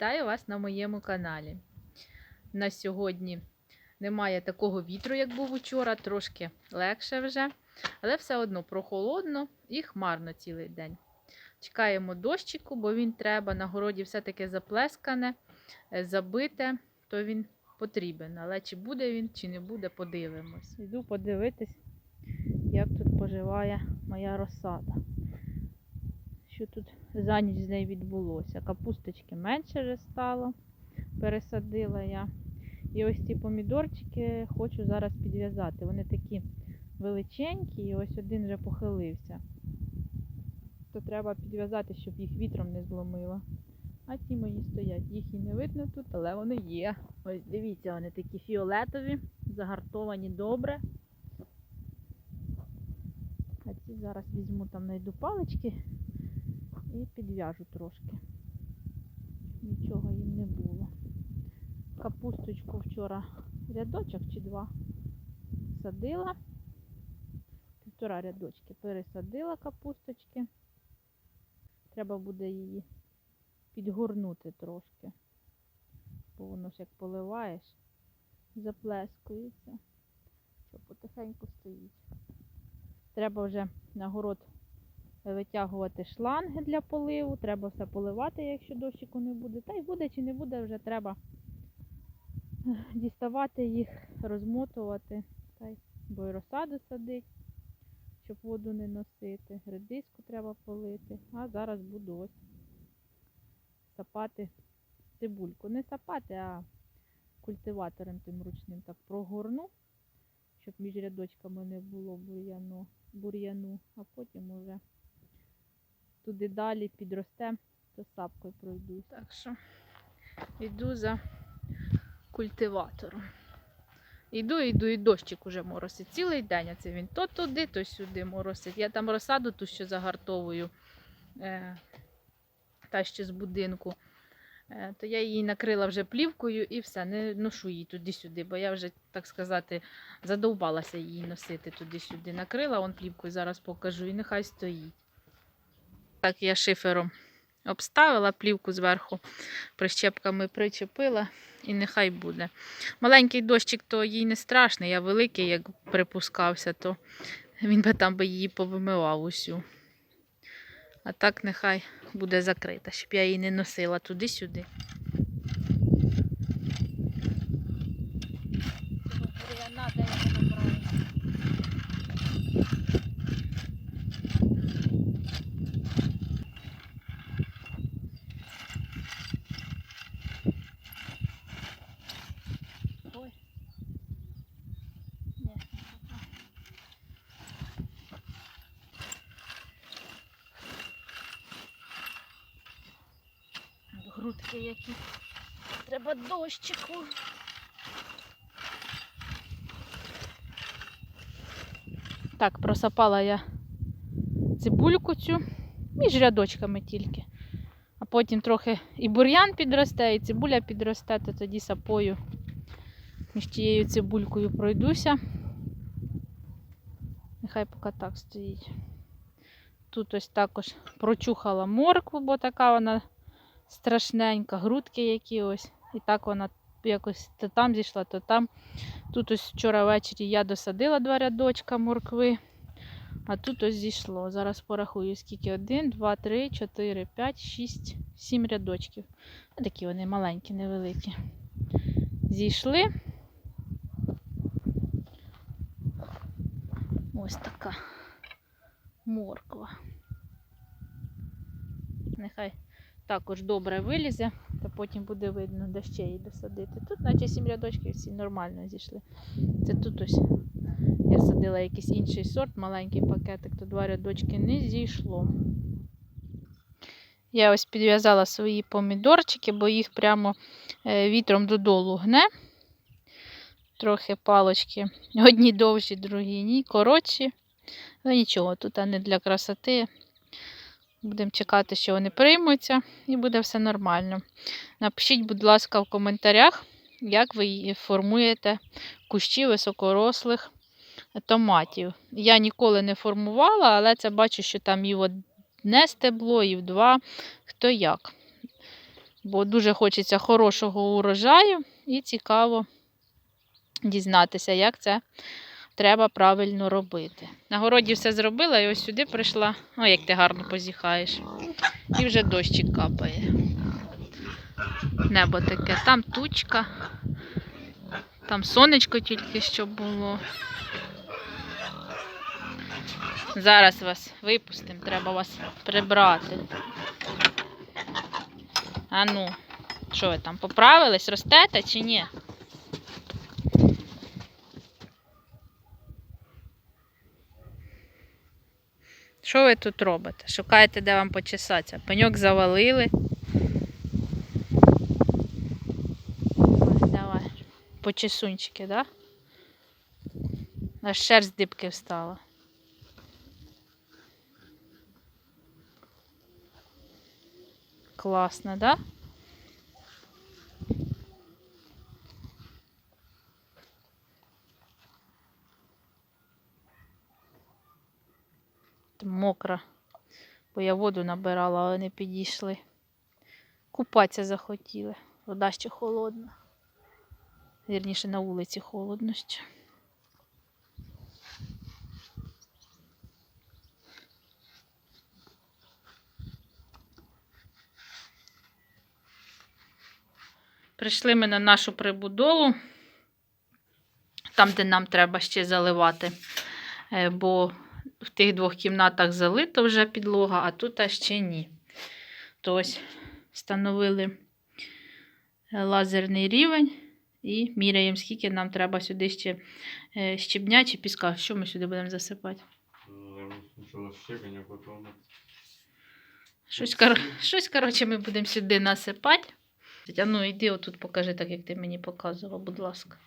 Вітаю вас на моєму каналі. На сьогодні немає такого вітру, як був учора, трошки легше вже, але все одно прохолодно і хмарно цілий день. Чекаємо дощику, бо він треба. На городі все-таки заплескане, е, забите, то він потрібен. Але чи буде він, чи не буде, подивимось. Йду подивитись, як тут поживає моя розсада. Що тут за ніч з нею відбулося. Капусточки менше вже стало, пересадила я. І ось ці помідорчики хочу зараз підв'язати. Вони такі величенькі, і ось один вже похилився. То треба підв'язати, щоб їх вітром не зломило. А ті мої стоять. Їх і не видно тут, але вони є. Ось дивіться, вони такі фіолетові, загартовані добре. А ці зараз візьму там знайду палички і підв'яжу трошки. Нічого їм не було. Капусточку вчора рядочок чи два садила. Півтора рядочки пересадила капусточки. Треба буде її підгорнути трошки. Бо воно ж як поливаєш, заплескується. Що потихеньку стоїть. Треба вже на город витягувати шланги для поливу, треба все поливати, якщо дощику не буде. Та й буде чи не буде, вже треба діставати їх, розмотувати, та й бо й розсаду садить, щоб воду не носити. Редиску треба полити. А зараз буду ось сапати цибульку. Не сапати, а культиватором тим ручним так прогорну, щоб між рядочками не було бур'яну, бур'яну, а потім уже туди далі підросте, то сапкою пройдусь. Так що йду за культиватором. Йду, йду, і дощик уже моросить цілий день. А це він то туди, то сюди моросить. Я там розсаду ту, що загартовую, е, та ще з будинку. Е, то я її накрила вже плівкою і все, не ношу її туди-сюди, бо я вже, так сказати, задовбалася її носити туди-сюди. Накрила он плівкою, зараз покажу, і нехай стоїть. Так я шифером обставила плівку зверху, прищепками причепила і нехай буде. Маленький дощик, то їй не страшний, а великий, як припускався, то він би там би її повимивав усю. А так нехай буде закрита, щоб я її не носила туди-сюди. Ой. Ні. Грудки які. Треба дощику. Так, просапала я цибульку цю між рядочками тільки. А потім трохи і бур'ян підросте, і цибуля підросте, то тоді сапою між тією цибулькою пройдуся. Нехай поки так стоїть. Тут ось також прочухала моркву, бо така вона страшненька, грудки які ось. І так вона якось то там зійшла, то там. Тут ось вчора ввечері я досадила два рядочка моркви, а тут ось зійшло. Зараз порахую, скільки. Один, два, три, чотири, п'ять, шість, сім рядочків. Ну, Такі вони маленькі, невеликі. Зійшли. Ось така морква. Нехай також добре вилізе, та потім буде видно, де ще її досадити. Тут, наче сім рядочків, всі нормально зійшли. Це тут ось я садила якийсь інший сорт, маленький пакетик, то два рядочки не зійшло. Я ось підв'язала свої помідорчики, бо їх прямо е, вітром додолу гне. Трохи палочки. Одні довші, другі ні, коротші. Але нічого, тут а не для красоти. Будемо чекати, що вони приймуться, і буде все нормально. Напишіть, будь ласка, в коментарях, як ви формуєте кущі високорослих томатів. Я ніколи не формувала, але це бачу, що там і в одне стебло, і в два, хто як. бо дуже хочеться хорошого урожаю і цікаво дізнатися, як це треба правильно робити. На городі все зробила і ось сюди прийшла. О, як ти гарно позіхаєш. І вже дощик капає. Небо таке, там тучка, там сонечко тільки що було. Зараз вас випустимо, треба вас прибрати. А ну, що ви там, поправились, ростете чи ні? Що ви тут робите? Шукаєте, де вам почесатися? Пеньок завалили. Ось, давай. Почесунчики, да? Аж шерсть дибки встала. Класно, да? Мокра. Бо я воду набирала, але не підійшли. Купатися захотіли. Вода ще холодна. Вірніше на вулиці холодно ще. Прийшли ми на нашу прибудову, там, де нам треба ще заливати, Е, бо в тих двох кімнатах залито вже підлога, а тут а ще ні. То ось встановили лазерний рівень і міряємо, скільки нам треба сюди ще е, щебня чи піска. Що ми сюди будемо засипати? Щось, кор... Щось коротше, ми будемо сюди насипати. Ну, йди отут покажи, так як ти мені показував, будь ласка.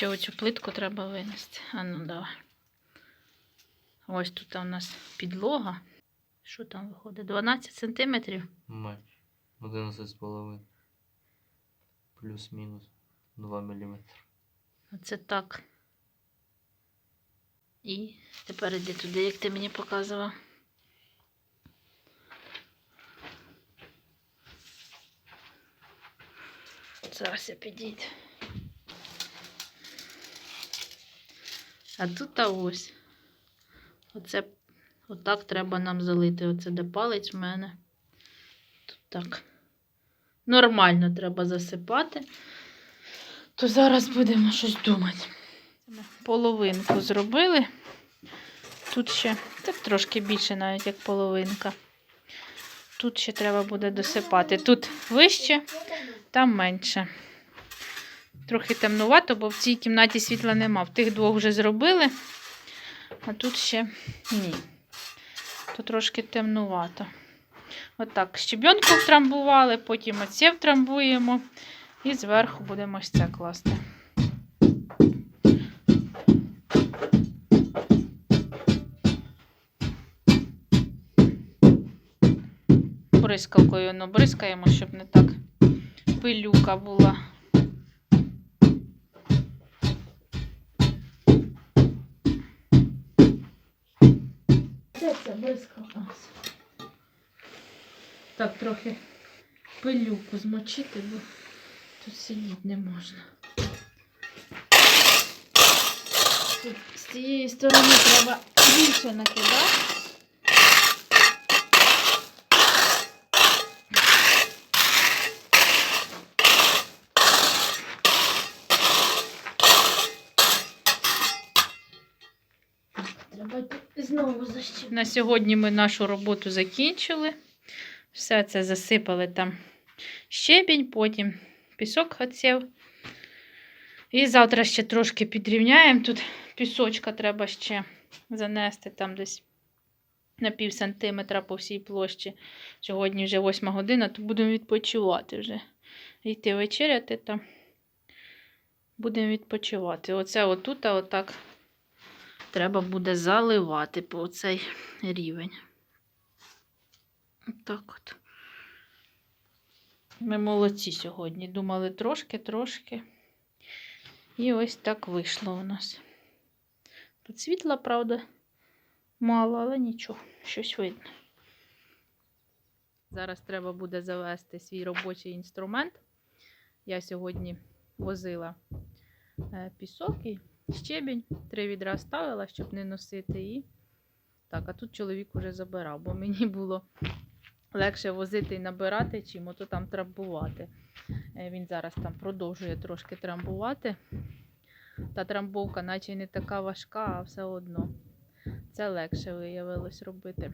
Ще оцю плитку треба винести. А ну давай. Ось тут у нас підлога. Що там виходить? 12 сантиметрів. Мать. 11 з половиною. Плюс-мінус 2 мм. Оце так. І тепер іди туди, як ти мені показував. Зараз я підійду. А тут та ось. Оце отак треба нам залити. Оце де палець в мене. Тут так. Нормально треба засипати. То зараз будемо щось думати. Половинку зробили. Тут ще так трошки більше, навіть як половинка. Тут ще треба буде досипати. Тут вище, там менше. Трохи темнувато, бо в цій кімнаті світла нема. В тих двох вже зробили, а тут ще ні. Тут трошки темнувато. Отак, щебенку втрамбували, потім оце втрамбуємо. І зверху будемо ось це класти. Бризкалкою ну, бризкаємо, щоб не так пилюка була. Де у нас. Так, трохи пилюку змочити, бо тут сидіти не можна. Тут з цієї сторони треба більше накидати. Треба знову защіпити. На сьогодні ми нашу роботу закінчили. Все це засипали там щебінь, потім пісок хотів. І завтра ще трошки підрівняємо. Тут пісочка треба ще занести там десь на пів сантиметра по всій площі. Сьогодні вже 8 година, то будемо відпочивати вже. Йти вечеряти там. Будемо відпочивати. Оце отут, а отак треба буде заливати по цей рівень. Отак от. Ми молодці сьогодні. Думали трошки-трошки. І ось так вийшло у нас. Тут світла, правда, мало, але нічого, щось видно. Зараз треба буде завести свій робочий інструмент. Я сьогодні возила е, пісок і щебінь. Три відра ставила, щоб не носити. І так, а тут чоловік уже забирав, бо мені було легше возити і набирати, чим ото там трамбувати. Е, Він зараз там продовжує трошки трамбувати. Та трамбовка, наче не така важка, а все одно. Це легше виявилось робити.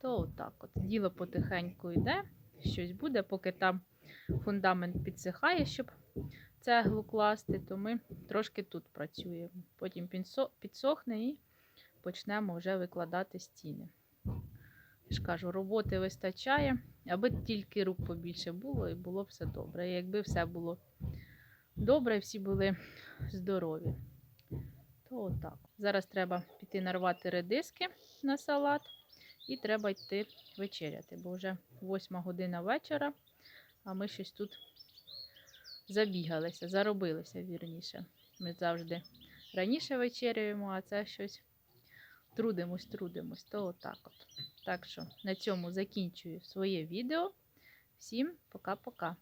То отак от. Діло потихеньку йде, щось буде, поки там фундамент підсихає, щоб цеглу класти, то ми трошки тут працюємо. Потім підсохне і почнемо вже викладати стіни. Я ж кажу, роботи вистачає, аби тільки рук побільше було і було все добре. І якби все було добре, всі були здорові. То отак. Зараз треба піти нарвати редиски на салат і треба йти вечеряти, бо вже 8 година вечора, а ми щось тут забігалися, заробилися вірніше. Ми завжди раніше вечерюємо, а це щось трудимось, трудимось. То отак от. Так що на цьому закінчую своє відео. Всім пока-пока.